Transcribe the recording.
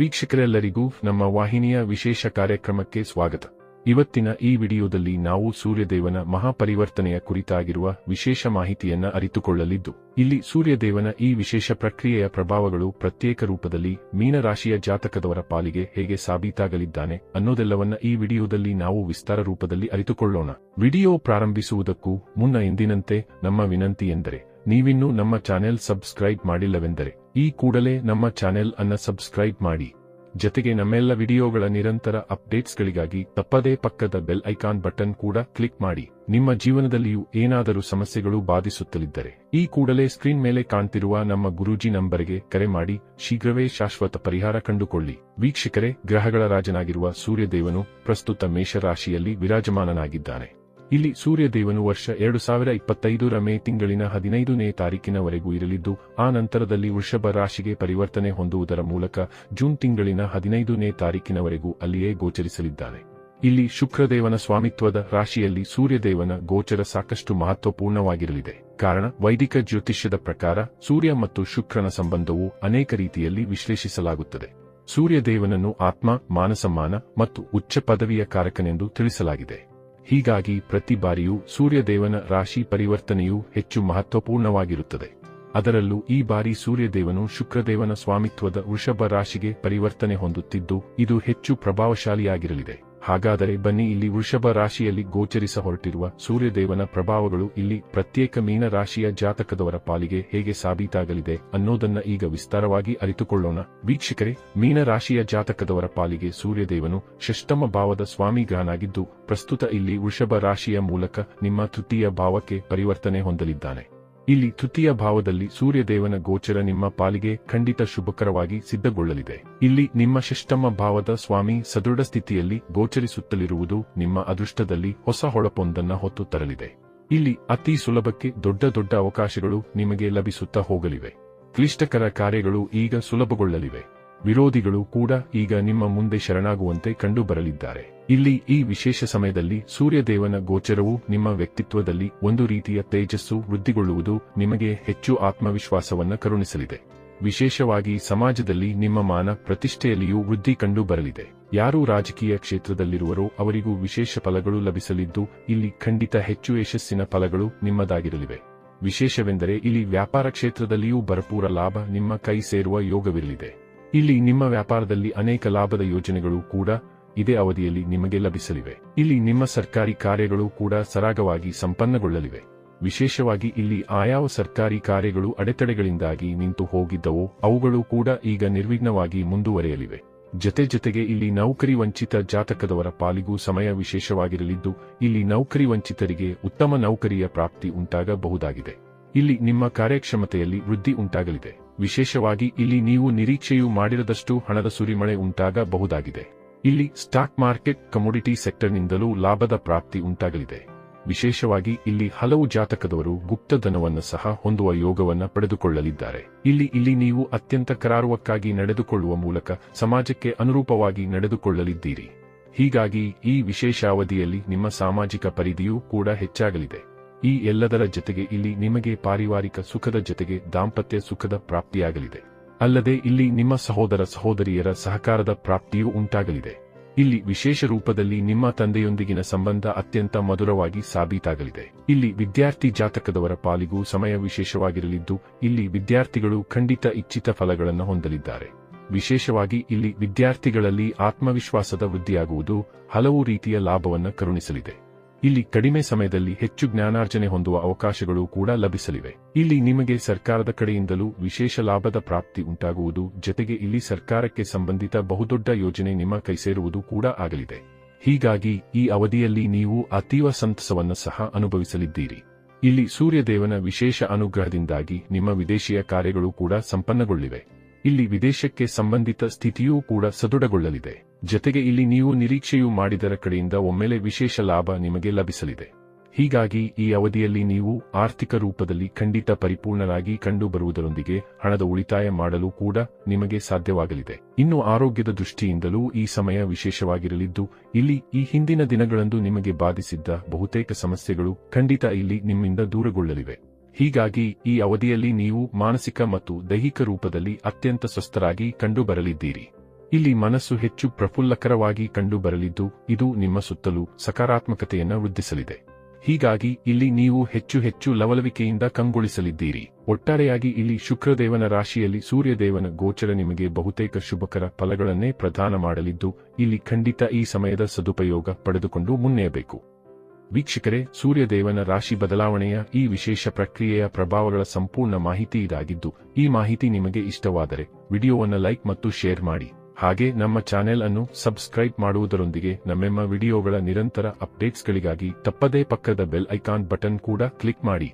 ವೀಕ್ಷಕರೆಲ್ಲರಿಗೂ ನಮ್ಮ ವಾಹಿನಿಯ ವಿಶೇಷ ಕಾರ್ಯಕ್ರಮಕ್ಕೆ ಸ್ವಾಗತ. ಇವತ್ತಿನ ಈ ವಿಡಿಯೋದಲ್ಲಿ ನಾವು ಸೂರ್ಯದೇವನ ಮಹಾಪರಿವರ್ತನೆಯ ಕುರಿತಾಗಿರುವ ವಿಶೇಷ ಮಾಹಿತಿಯನ್ನ ಅರಿತುಕೊಳ್ಳಲಿದ್ದು, ಇಲ್ಲಿ ಸೂರ್ಯದೇವನ ಈ ವಿಶೇಷ ಪ್ರಕ್ರಿಯೆಯ ಪ್ರಭಾವಗಳು ಪ್ರತ್ಯೇಕ ರೂಪದಲ್ಲಿ ಮೀನರಾಶಿಯ ಜಾತಕದವರ ಪಾಲಿಗೆ ಹೇಗೆ ಸಾಬೀತಾಗಲಿದ್ದಾನೆ ಅನ್ನೋದೆಲ್ಲವನ್ನ ಈ ವಿಡಿಯೋದಲ್ಲಿ ನಾವು ವಿಸ್ತಾರ ರೂಪದಲ್ಲಿ ಅರಿತುಕೊಳ್ಳೋಣ. ವಿಡಿಯೋ ಪ್ರಾರಂಭಿಸುವುದಕ್ಕೂ ಮುನ್ನ ಎಂದಿನಂತೆ ನಮ್ಮ ವಿನಂತಿ ಎಂದರೆ, ನೀವಿನ್ನೂ ನಮ್ಮ ಚಾನೆಲ್ ಸಬ್ಸ್ಕ್ರೈಬ್ ಮಾಡಿಲ್ಲವೆಂದರೆ ಈ ಕೂಡಲೇ ನಮ್ಮ ಚಾನೆಲ್ ಅನ್ನ ಸಬ್ಸ್ಕ್ರೈಬ್ ಮಾಡಿ. ಜತೆಗೆ ನಮ್ಮೆಲ್ಲ ವಿಡಿಯೋಗಳ ನಿರಂತರ ಅಪ್ಡೇಟ್ಸ್ಗಳಿಗಾಗಿ ತಪ್ಪದೇ ಪಕ್ಕದ ಬೆಲ್ ಐಕಾನ್ ಬಟನ್ ಕೂಡ ಕ್ಲಿಕ್ ಮಾಡಿ. ನಿಮ್ಮ ಜೀವನದಲ್ಲಿಯೂ ಏನಾದರೂ ಸಮಸ್ಯೆಗಳು ಬಾಧಿಸುತ್ತಲಿದ್ದರೆ ಈ ಕೂಡಲೇ ಸ್ಕ್ರೀನ್ ಮೇಲೆ ಕಾಣ್ತಿರುವ ನಮ್ಮ ಗುರೂಜಿ ನಂಬರ್ಗೆ ಕರೆ ಮಾಡಿ. ಶೀಘ್ರವೇ ಶಾಶ್ವತ ಪರಿಹಾರ ಕಂಡುಕೊಳ್ಳಿ. ವೀಕ್ಷಕರೇ, ಗ್ರಹಗಳ ರಾಜನಾಗಿರುವ ಸೂರ್ಯದೇವನು ಪ್ರಸ್ತುತ ಮೇಷರಾಶಿಯಲ್ಲಿ ವಿರಾಜಮಾನನಾಗಿದ್ದಾನೆ. ಇಲ್ಲಿ ಸೂರ್ಯದೇವನು ವರ್ಷ ಎರಡು ಸಾವಿರ ಇಪ್ಪತ್ತೈದರ ಮೇ ತಿಂಗಳಿನ ಹದಿನೈದನೇ ತಾರೀಕಿನವರೆಗೂ ಇರಲಿದ್ದು, ಆ ನಂತರದಲ್ಲಿ ವೃಷಭ ರಾಶಿಗೆ ಪರಿವರ್ತನೆ ಹೊಂದುವುದರ ಮೂಲಕ ಜೂನ್ ತಿಂಗಳಿನ ಹದಿನೈದನೇ ತಾರೀಕಿನವರೆಗೂ ಅಲ್ಲಿಯೇ ಗೋಚರಿಸಲಿದ್ದಾರೆ ಇಲ್ಲಿ ಶುಕ್ರದೇವನ ಸ್ವಾಮಿತ್ವದ ರಾಶಿಯಲ್ಲಿ ಸೂರ್ಯದೇವನ ಗೋಚರ ಸಾಕಷ್ಟು ಮಹತ್ವಪೂರ್ಣವಾಗಿರಲಿದೆ. ಕಾರಣ, ವೈದಿಕ ಜ್ಯೋತಿಷ್ಯದ ಪ್ರಕಾರ ಸೂರ್ಯ ಮತ್ತು ಶುಕ್ರನ ಸಂಬಂಧವು ಅನೇಕ ರೀತಿಯಲ್ಲಿ ವಿಶ್ಲೇಷಿಸಲಾಗುತ್ತದೆ. ಸೂರ್ಯದೇವನನ್ನು ಆತ್ಮ, ಮಾನಸಮಾನ ಮತ್ತು ಉಚ್ಚ ಪದವಿಯ ಕಾರಕನೆಂದು ತಿಳಿಸಲಾಗಿದೆ. ಹೀಗಾಗಿ ಪ್ರತಿ ಬಾರಿಯೂ ಸೂರ್ಯದೇವನ ರಾಶಿ ಪರಿವರ್ತನೆಯು ಹೆಚ್ಚು ಮಹತ್ವಪೂರ್ಣವಾಗಿರುತ್ತದೆ. ಅದರಲ್ಲೂ ಈ ಬಾರಿ ಸೂರ್ಯದೇವನು ಶುಕ್ರದೇವನ ಸ್ವಾಮಿತ್ವದ ವೃಷಭ ರಾಶಿಗೆ ಪರಿವರ್ತನೆ ಹೊಂದುತ್ತಿದ್ದು, ಇದು ಹೆಚ್ಚು ಪ್ರಭಾವಶಾಲಿಯಾಗಿರಲಿದೆ. ಹಾಗಾದರೆ ಬನ್ನಿ ಇಲ್ಲಿ ವೃಷಭ ರಾಶಿಯಲ್ಲಿ ಗೋಚರಿಸ ಹೊರಟಿರುವ ಸೂರ್ಯದೇವನ ಪ್ರಭಾವಗಳು ಇಲ್ಲಿ ಪ್ರತ್ಯೇಕ ಮೀನ ರಾಶಿಯ ಜಾತಕದವರ ಪಾಲಿಗೆ ಹೇಗೆ ಸಾಬೀತಾಗಲಿದೆ ಅನ್ನೋದನ್ನ ಈಗ ವಿಸ್ತಾರವಾಗಿ ಅರಿತುಕೊಳ್ಳೋಣ. ವೀಕ್ಷಕರೇ, ಮೀನ ರಾಶಿಯ ಜಾತಕದವರ ಪಾಲಿಗೆ ಸೂರ್ಯದೇವನು ಷಷ್ಟಮ ಭಾವದ ಸ್ವಾಮಿಗ್ರಹನಾಗಿದ್ದು, ಪ್ರಸ್ತುತ ಇಲ್ಲಿ ವೃಷಭ ರಾಶಿಯ ಮೂಲಕ ನಿಮ್ಮ ತೃತೀಯ ಭಾವಕ್ಕೆ ಪರಿವರ್ತನೆ ಹೊಂದಲಿದ್ದಾನೆ. ಇಲ್ಲಿ ತೃತೀಯ ಭಾವದಲ್ಲಿ ಸೂರ್ಯದೇವನ ಗೋಚರ ನಿಮ್ಮ ಪಾಲಿಗೆ ಖಂಡಿತ ಶುಭಕರವಾಗಿ ಸಿದ್ಧಗೊಳ್ಳಲಿದೆ. ಇಲ್ಲಿ ನಿಮ್ಮ ಶಿಷ್ಟಮ ಭಾವದ ಸ್ವಾಮಿ ಸದೃಢ ಸ್ಥಿತಿಯಲ್ಲಿ ಗೋಚರಿಸುತ್ತಲಿರುವುದು ನಿಮ್ಮ ಅದೃಷ್ಟದಲ್ಲಿ ಹೊಸ ಹೊಳಪೊಂದನ್ನ ಹೊತ್ತು ತರಲಿದೆ. ಇಲ್ಲಿ ಅತಿ ಸುಲಭಕ್ಕೆ ದೊಡ್ಡ ದೊಡ್ಡ ಅವಕಾಶಗಳು ನಿಮಗೆ ಲಭಿಸುತ್ತಾ ಹೋಗಲಿವೆ. ಕ್ಲಿಷ್ಟಕರ ಕಾರ್ಯಗಳು ಈಗ ಸುಲಭಗೊಳ್ಳಲಿವೆ. ವಿರೋಧಿಗಳು ಕೂಡ ಈಗ ನಿಮ್ಮ ಮುಂದೆ ಶರಣಾಗುವಂತೆ ಕಂಡುಬರಲಿದ್ದಾರೆ. ಇಲ್ಲಿ ಈ ವಿಶೇಷ ಸಮಯದಲ್ಲಿ ಸೂರ್ಯದೇವನ ಗೋಚರವು ನಿಮ್ಮ ವ್ಯಕ್ತಿತ್ವದಲ್ಲಿ ಒಂದು ರೀತಿಯ ತೇಜಸ್ಸು ವೃದ್ಧಿಗೊಳ್ಳುವುದು ನಿಮಗೆ ಹೆಚ್ಚು ಆತ್ಮವಿಶ್ವಾಸವನ್ನ ಕರುಣಿಸಲಿದೆ. ವಿಶೇಷವಾಗಿ ಸಮಾಜದಲ್ಲಿ ನಿಮ್ಮ ಮಾನ ಪ್ರತಿಷ್ಠೆಯಲ್ಲಿಯೂ ವೃದ್ಧಿ ಕಂಡು ಬರಲಿದೆ ಯಾರು ರಾಜಕೀಯ ಕ್ಷೇತ್ರದಲ್ಲಿರುವರೋ ಅವರಿಗೂ ವಿಶೇಷ ಫಲಗಳು ಲಭಿಸಲಿದ್ದು, ಇಲ್ಲಿ ಖಂಡಿತ ಹೆಚ್ಚು ಯಶಸ್ಸಿನ ಫಲಗಳು ನಿಮ್ಮದಾಗಿರಲಿವೆ. ವಿಶೇಷವೆಂದರೆ ಇಲ್ಲಿ ವ್ಯಾಪಾರ ಕ್ಷೇತ್ರದಲ್ಲಿಯೂ ಭರಪೂರ ಲಾಭ ನಿಮ್ಮ ಕೈ ಸೇರುವ ಯೋಗವಿರಲಿದೆ. ಇಲ್ಲಿ ನಿಮ್ಮ ವ್ಯಾಪಾರದಲ್ಲಿ ಅನೇಕ ಲಾಭದ ಯೋಜನೆಗಳು ಕೂಡ ಇದೇ ಅವಧಿಯಲ್ಲಿ ನಿಮಗೆ ಲಭಿಸಲಿವೆ. ಇಲ್ಲಿ ನಿಮ್ಮ ಸರ್ಕಾರಿ ಕಾರ್ಯಗಳು ಕೂಡ ಸರಾಗವಾಗಿ ಸಂಪನ್ನಗೊಳ್ಳಲಿವೆ. ವಿಶೇಷವಾಗಿ ಇಲ್ಲಿ ಆಯಾವ ಸರ್ಕಾರಿ ಕಾರ್ಯಗಳು ಅಡೆತಡೆಗಳಿಂದಾಗಿ ನಿಂತು ಹೋಗಿದ್ದವೋ. ಅವುಗಳು ಕೂಡ ಈಗ ನಿರ್ವಿಘ್ನವಾಗಿ ಮುಂದುವರೆಯಲಿವೆ. ಜತೆ ಜತೆಗೆ ಇಲ್ಲಿ ನೌಕರಿ ವಂಚಿತ ಜಾತಕದವರ ಪಾಲಿಗೂ ಸಮಯ ವಿಶೇಷವಾಗಿರಲಿದ್ದು, ಇಲ್ಲಿ ನೌಕರಿ ವಂಚಿತರಿಗೆ ಉತ್ತಮ ನೌಕರಿಯ ಪ್ರಾಪ್ತಿ ಉಂಟಾಗಬಹುದಾಗಿದೆ. ಇಲ್ಲಿ ನಿಮ್ಮ ಕಾರ್ಯಕ್ಷಮತೆಯಲ್ಲಿ ವೃದ್ಧಿ ಉಂಟಾಗಲಿದೆ. ವಿಶೇಷವಾಗಿ ಇಲ್ಲಿ ನೀವು ನಿರೀಕ್ಷೆಯೂ ಮಾಡಿರದಷ್ಟು ಹಣದ ಸುರಿಮಳೆ ಉಂಟಾಗಬಹುದಾಗಿದೆ. ಇಲ್ಲಿ ಸ್ಟಾಕ್ ಮಾರ್ಕೆಟ್, ಕಮೋಡಿಟಿ ಸೆಕ್ಟರ್ನಿಂದಲೂ ಲಾಭದ ಪ್ರಾಪ್ತಿ ಉಂಟಾಗಲಿದೆ. ವಿಶೇಷವಾಗಿ ಇಲ್ಲಿ ಹಲವು ಜಾತಕದವರು ಗುಪ್ತಧನವನ್ನು ಸಹ ಹೊಂದುವ ಯೋಗವನ್ನ ಪಡೆದುಕೊಳ್ಳಲಿದ್ದಾರೆ. ಇಲ್ಲಿ ಇಲ್ಲಿ ನೀವು ಅತ್ಯಂತ ಕರಾರುವಕ್ಕಾಗಿ ನಡೆದುಕೊಳ್ಳುವ ಮೂಲಕ ಸಮಾಜಕ್ಕೆ ಅನುರೂಪವಾಗಿ ನಡೆದುಕೊಳ್ಳಲಿದ್ದೀರಿ. ಹೀಗಾಗಿ ಈ ವಿಶೇಷ ಅವಧಿಯಲ್ಲಿ ನಿಮ್ಮ ಸಾಮಾಜಿಕ ಪರಿಧಿಯೂ ಕೂಡ ಹೆಚ್ಚಾಗಲಿದೆ. ಈ ಎಲ್ಲದರ ಜತೆಗೆ ಇಲ್ಲಿ ನಿಮಗೆ ಪಾರಿವಾರಿಕ ಸುಖದ ಜತೆಗೆ ದಾಂಪತ್ಯ ಸುಖದ ಪ್ರಾಪ್ತಿಯಾಗಲಿದೆ. ಅಲ್ಲದೆ ಇಲ್ಲಿ ನಿಮ್ಮ ಸಹೋದರ ಸಹೋದರಿಯರ ಸಹಕಾರದ ಪ್ರಾಪ್ತಿಯೂ ಉಂಟಾಗಲಿದೆ. ಇಲ್ಲಿ ವಿಶೇಷ ರೂಪದಲ್ಲಿ ನಿಮ್ಮ ತಂದೆಯೊಂದಿಗಿನ ಸಂಬಂಧ ಅತ್ಯಂತ ಮಧುರವಾಗಿ ಸಾಬೀತಾಗಲಿದೆ. ಇಲ್ಲಿ ವಿದ್ಯಾರ್ಥಿ ಜಾತಕದವರ ಪಾಲಿಗೂ ಸಮಯ ವಿಶೇಷವಾಗಿರಲಿದ್ದು, ಇಲ್ಲಿ ವಿದ್ಯಾರ್ಥಿಗಳು ಖಂಡಿತ ಇಚ್ಛಿತ ಫಲಗಳನ್ನು ಹೊಂದಲಿದ್ದಾರೆ. ವಿಶೇಷವಾಗಿ ಇಲ್ಲಿ ವಿದ್ಯಾರ್ಥಿಗಳಲ್ಲಿ ಆತ್ಮವಿಶ್ವಾಸದ ವೃದ್ಧಿಯಾಗುವುದು ಹಲವು ರೀತಿಯ ಲಾಭವನ್ನು ಕರುಣಿಸಲಿದೆ. ಇಲ್ಲಿ ಕಡಿಮೆ ಸಮಯದಲ್ಲಿ ಹೆಚ್ಚು ಜ್ಞಾನಾರ್ಜನೆ ಹೊಂದುವ ಅವಕಾಶಗಳು ಕೂಡ ಲಭಿಸಲಿವೆ. ಇಲ್ಲಿ ನಿಮಗೆ ಸರ್ಕಾರದ ಕಡೆಯಿಂದಲೂ ವಿಶೇಷ ಲಾಭದ ಪ್ರಾಪ್ತಿ ಉಂಟಾಗುವುದು, ಜತೆಗೆ ಇಲ್ಲಿ ಸರ್ಕಾರಕ್ಕೆ ಸಂಬಂಧಿತ ಬಹುದೊಡ್ಡ ಯೋಜನೆ ನಿಮ್ಮ ಕೈ ಸೇರುವುದು ಕೂಡ ಆಗಲಿದೆ. ಹೀಗಾಗಿ, ಈ ಅವಧಿಯಲ್ಲಿ ನೀವು ಅತೀವ ಸಂತಸವನ್ನು ಸಹ ಅನುಭವಿಸಲಿದ್ದೀರಿ. ಇಲ್ಲಿ ಸೂರ್ಯದೇವನ ವಿಶೇಷ ಅನುಗ್ರಹದಿಂದಾಗಿ ನಿಮ್ಮ ವಿದೇಶಿಯ ಕಾರ್ಯಗಳು ಕೂಡ ಸಂಪನ್ನಗೊಳ್ಳಿವೆ. ಇಲ್ಲಿ ವಿದೇಶಕ್ಕೆ ಸಂಬಂಧಿತ ಸ್ಥಿತಿಯೂ ಕೂಡ ಸದೃಢಗೊಳ್ಳಲಿದೆ. ಜತೆಗೆ ಇಲ್ಲಿ ನೀವು ನಿರೀಕ್ಷೆಯೂ ಮಾಡಿದರ ಕಡೆಯಿಂದ ಒಮ್ಮೆಲೆ ವಿಶೇಷ ಲಾಭ ನಿಮಗೆ ಲಭಿಸಲಿದೆ. ಹೀಗಾಗಿ ಈ ಅವಧಿಯಲ್ಲಿ ನೀವು ಆರ್ಥಿಕ ರೂಪದಲ್ಲಿ ಖಂಡಿತ ಪರಿಪೂರ್ಣರಾಗಿ ಕಂಡುಬರುವುದರೊಂದಿಗೆ ಹಣದ ಉಳಿತಾಯ ಮಾಡಲು ಕೂಡ ನಿಮಗೆ ಸಾಧ್ಯವಾಗಲಿದೆ. ಇನ್ನು ಆರೋಗ್ಯದ ದೃಷ್ಟಿಯಿಂದಲೂ ಈ ಸಮಯ ವಿಶೇಷವಾಗಿರಲಿದ್ದು, ಇಲ್ಲಿ ಈ ಹಿಂದಿನ ದಿನಗಳಂದು ನಿಮಗೆ ಬಾಧಿಸಿದ್ದ ಬಹುತೇಕ ಸಮಸ್ಯೆಗಳು ಖಂಡಿತ ಇಲ್ಲಿ ನಿಮ್ಮಿಂದ ದೂರಗೊಳ್ಳಲಿವೆ. ಹೀಗಾಗಿ ಈ ಅವಧಿಯಲ್ಲಿ ನೀವು ಮಾನಸಿಕ ಮತ್ತು ದೈಹಿಕ ರೂಪದಲ್ಲಿ ಅತ್ಯಂತ ಸ್ವಸ್ಥರಾಗಿ ಕಂಡುಬರಲಿದ್ದೀರಿ. ಇಲ್ಲಿ ಮನಸ್ಸು ಹೆಚ್ಚು ಪ್ರಫುಲ್ಲಕರವಾಗಿ ಕಂಡುಬರಲಿದ್ದು ಇದು ನಿಮ್ಮ ಸುತ್ತಲೂ ಸಕಾರಾತ್ಮಕತೆಯನ್ನು ವೃದ್ಧಿಸಲಿದೆ. ಹೀಗಾಗಿ ಇಲ್ಲಿ ನೀವು ಹೆಚ್ಚು ಹೆಚ್ಚು ಲವಲವಿಕೆಯಿಂದ ಕಂಗೊಳಿಸಲಿದ್ದೀರಿ. ಒಟ್ಟಾರೆಯಾಗಿ ಇಲ್ಲಿ ಶುಕ್ರದೇವನ ರಾಶಿಯಲ್ಲಿ ಸೂರ್ಯದೇವನ ಗೋಚರ ನಿಮಗೆ ಬಹುತೇಕ ಶುಭಕರ ಫಲಗಳನ್ನೇ ಪ್ರದಾನ ಮಾಡಲಿದ್ದು, ಇಲ್ಲಿ ಖಂಡಿತ ಈ ಸಮಯದ ಸದುಪಯೋಗ ಪಡೆದುಕೊಂಡು ಮುನ್ನೆಯಬೇಕು. ವೀಕ್ಷಕರೇ, ಸೂರ್ಯದೇವನ ರಾಶಿ ಬದಲಾವಣೆಯ ಈ ವಿಶೇಷ ಪ್ರಕ್ರಿಯೆಯ ಪ್ರಭಾವಗಳ ಸಂಪೂರ್ಣ ಮಾಹಿತಿ ಇದಾಗಿದ್ದು, ಈ ಮಾಹಿತಿ ನಿಮಗೆ ಇಷ್ಟವಾದರೆ ವಿಡಿಯೋವನ್ನು ಲೈಕ್ ಮತ್ತು ಶೇರ್ ಮಾಡಿ. ಹಾಗೆ ನಮ್ಮ ಚಾನೆಲ್ ಅನ್ನು ಸಬ್ಸ್ಕ್ರೈಬ್ ಮಾಡುವುದರೊಂದಿಗೆ ನಮ್ಮೆಮ್ಮ ವಿಡಿಯೋಗಳ ನಿರಂತರ ಅಪ್ಡೇಟ್ಸ್ಗಳಿಗಾಗಿ ತಪ್ಪದೇ ಪಕ್ಕದ ಬೆಲ್ ಐಕಾನ್ ಬಟನ್ ಕೂಡ ಕ್ಲಿಕ್ ಮಾಡಿ.